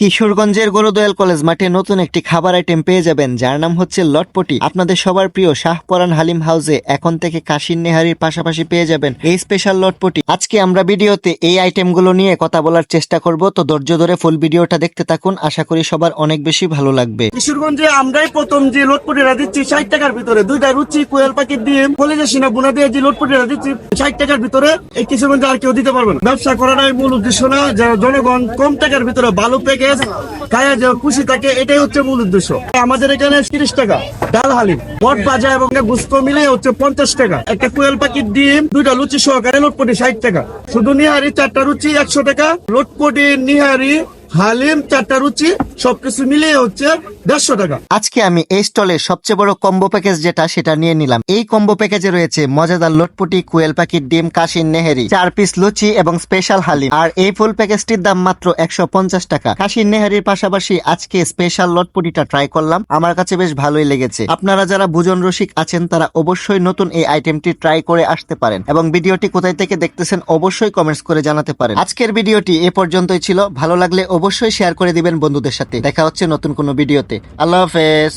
কিশোরগঞ্জের গরুদয়াল কলেজ মাঠে নতুন একটি খাবার আইটেম পেয়ে যাবেন, যার নাম হচ্ছে লটপটি। আপনাদের সবার প্রিয় শাহপরান হালিম হাউসে এখন থেকে কাশির নেহারির পাশাপাশি পেয়ে যাবেন এই স্পেশাল লটপটি। আজকে আমরা ভিডিওতে এই আইটেমগুলো নিয়ে কথা বলার চেষ্টা করব, তো ধৈর্য ধরে ফুল ভিডিওটা দেখতে থাকুন, আশা করি সবার অনেক বেশি ভালো লাগবে। কিশোরগঞ্জে আমরাই প্রথম যে লোটপুটিরা দিচ্ছি, ষাট টাকার ভিতরে, দুইটা রুচি, কোয়েল পাখির দিয়ে কলেজে সিনা বুনা দিয়ে যে লোটপুটিরা দিচ্ছি, ষাট টাকার ভিতরে, এই কিশোরগঞ্জে আর কেউ দিতে পারবে না। ব্যবসা করাটাই মূল উদ্দেশ্য না, যে জনগণ কম টাকার ভিতরে ভালো প্যাকেজ খায়া যে খুশি থাকে এটাই হচ্ছে মূল উদ্দেশ্য। আমাদের এখানে তিরিশ টাকা, ডাল হালি বট বাজা এবং গুস্ত মিলে হচ্ছে পঞ্চাশ টাকা। একটা কোয়েল পাখির ডিম, দুইটা লুচি সহকারে, লোটপটি ষাট টাকা। শুধু নিহারি, চারটা রুচি একশো টাকা, লোটপটি, নিহারি হালিম, চারটা রুচি, সবকিছু মিলিয়ে হচ্ছে দেড়শো টাকা। আজকে আমি এই স্টলের সবচেয়ে বড় কম্বো প্যাকেজ যেটা, সেটা নিয়ে নিলাম। এই কম্বো প্যাকেজে রয়েছে মজাদার লটপটি, কুয়েল পাখির ডিম, কাশির নেহেরি, চার পিস লুচি এবং স্পেশাল হালিম। আর এই ফুল প্যাকেজটির দাম মাত্র একশো পঞ্চাশ টাকা। কাশির নেহারির পাশাপাশি আজকে স্পেশাল লটপটিটা ট্রাই করলাম। আমার কাছে বেশ ভালোই লেগেছে। আপনারা যারা ভোজন রসিক আছেন, তারা অবশ্যই নতুন এই আইটেমটি ট্রাই করে আসতে পারেন। এবং ভিডিওটি কোথায় থেকে দেখতেছেন, অবশ্যই কমেন্টস করে জানাতে পারেন। আজকের ভিডিওটি এ পর্যন্তই ছিল। ভালো লাগলে অবশ্যই শেয়ার করে দিবেন বন্ধুদের সাথে। দেখা হচ্ছে নতুন কোনো ভিডিওতে। আল্লাহ হাফেজ।